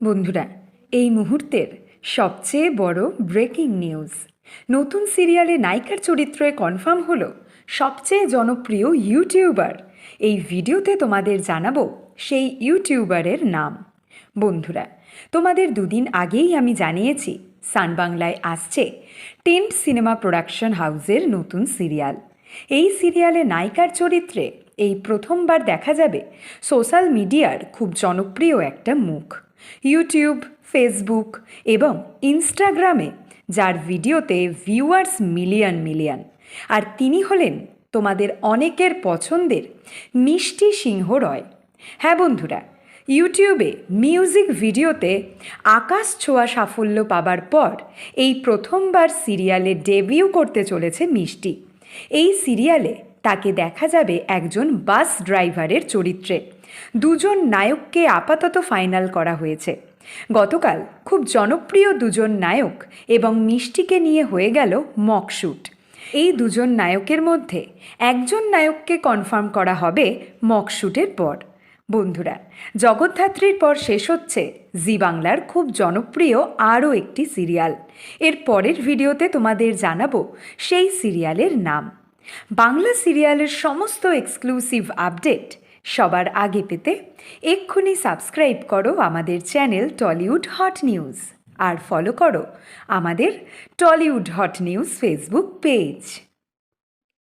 বন্ধুরা, এই মুহূর্তের সবচেয়ে বড় ব্রেকিং নিউজ। নতুন সিরিয়ালে নায়িকার চরিত্রে কনফার্ম হলো সবচেয়ে জনপ্রিয় ইউটিউবার। এই ভিডিওতে তোমাদের জানাব সেই ইউটিউবারের নাম। বন্ধুরা, তোমাদের দুদিন আগেই আমি জানিয়েছি সান বাংলায় আসছে টেন্ট সিনেমা প্রোডাকশন হাউসের নতুন সিরিয়াল। এই সিরিয়ালে নায়িকার চরিত্রে এই প্রথমবার দেখা যাবে সোশ্যাল মিডিয়ার খুব জনপ্রিয় একটা মুখ। ইউটিউব ফেসবুক এবং ইনস্টাগ্রামে যার ভিডিওতে ভিউয়ার্স মিলিয়ন মিলিয়ন আর তিনি হলেন তোমাদের অনেকের পছন্দের মিষ্টি সিংহ রয়। হ্যাঁ বন্ধুরা ইউটিউবে মিউজিক ভিডিওতে আকাশ ছোঁয়া সাফল্য পাবার পর এই প্রথমবার সিরিয়ালে ডেবিউ করতে চলেছে মিষ্টি। এই সিরিয়ালে তাকে দেখা যাবে একজন বাস ড্রাইভারের চরিত্রে। দুজন নায়ককে আপাতত ফাইনাল করা হয়েছে। গতকাল খুব জনপ্রিয় দুজন নায়ক এবং মিষ্টিকে নিয়ে হয়ে গেল মকশুট এই দুজন নায়কের মধ্যে একজন নায়ককে কনফার্ম করা হবে মকশুটের পর। বন্ধুরা, জগদ্ধাত্রীর পর শেষ হচ্ছে জি বাংলার খুব জনপ্রিয় আরও একটি সিরিয়াল। এর পরের ভিডিওতে তোমাদের জানাব সেই সিরিয়ালের নাম। বাংলা সিরিয়ালের সমস্ত এক্সক্লুসিভ আপডেট সবার আগে পেতে এক্ষুনি সাবস্ক্রাইব করো আমাদের চ্যানেল টলিউড হট নিউজ আর ফলো করো আমাদের Tollywood hot news Facebook page